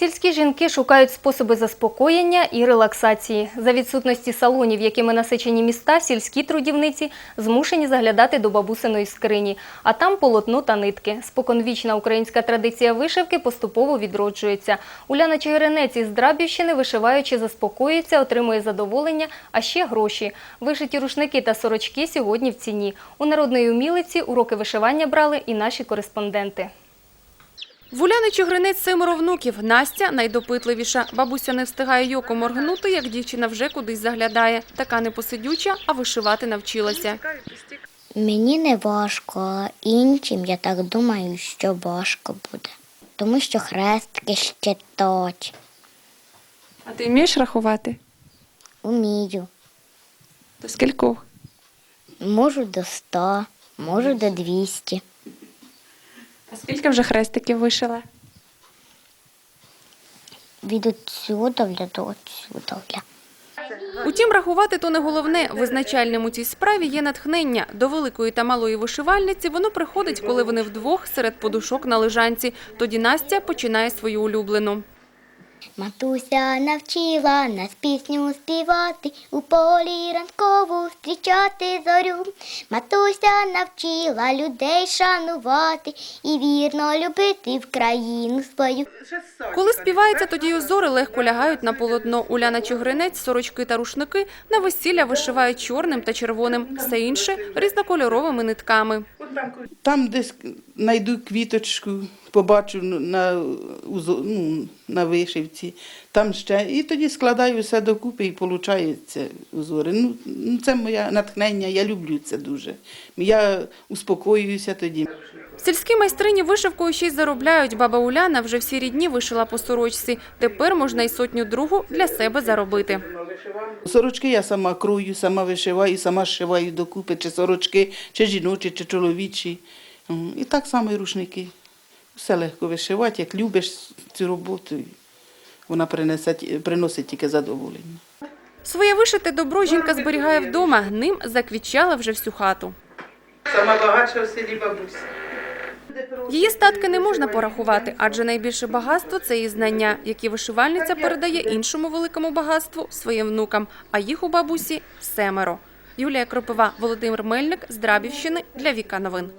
Сільські жінки шукають способи заспокоєння і релаксації. За відсутності салонів, якими насичені міста, сільські трудівниці змушені заглядати до бабусиної скрині, а там полотно та нитки. Споконвічна українська традиція вишивки поступово відроджується. Уляна Чигиринець із Драбівщини, вишиваючи, заспокоюється, отримує задоволення, а ще гроші. Вишиті рушники та сорочки сьогодні в ціні. У народної умілиці уроки вишивання брали і наші кореспонденти. В Уляни Чигринець семеро внуків. Настя найдопитливіша. Бабуся не встигає й оком моргнути, як дівчина вже кудись заглядає. Така непосидюча, а вишивати навчилася. Мені не важко, а іншим я так думаю, що важко буде. Тому що хрестики щитать. А ти вмієш рахувати? Умію. До скількох? Можу до 100, можу до 200. А скільки вже хрестиків вишила? Від отсюда до отсюда. Утім, рахувати то не головне. Визначальним у цій справі є натхнення. До великої та малої вишивальниці воно приходить, коли вони вдвох серед подушок на лежанці. Тоді Настя починає свою улюблену. Матуся навчила нас пісню співати, у полі ранкову зустрічати зорю. Матуся навчила людей шанувати і вірно любити в країну свою. Коли співається, тоді й озори легко лягають на полотно. Уляна Чигринець, сорочки та рушники на весілля вишивають чорним та червоним, все інше різнокольоровими нитками. Там десь знайду квіточку, побачу на, ну, на вишивці, там ще. І тоді складаю все докупи і виходить узори. Ну, ну, це моє натхнення, я люблю це дуже. Я успокоююся тоді. Сільські майстрині вишивкою ще й заробляють. Баба Уляна вже всі рідні вишила по сорочці. Тепер можна й сотню другу для себе заробити. Сорочки я сама крою, сама вишиваю, сама зшиваю докупи, чи сорочки, чи жіночі, чи чоловічі. І так само і рушники. Все легко вишивати, як любиш цю роботу. Вона принесе, приносить тільки задоволення. Своє вишите добро жінка зберігає вдома. Ним заквітчала вже всю хату. Сама багатша в селі бабуся. Її статки не можна порахувати, адже найбільше багатство це її знання, які вишивальниця передає іншому великому багатству своїм внукам, а їх у бабусі семеро. Юлія Кропива, Володимир Мельник з Драбівщини для Віка Новин.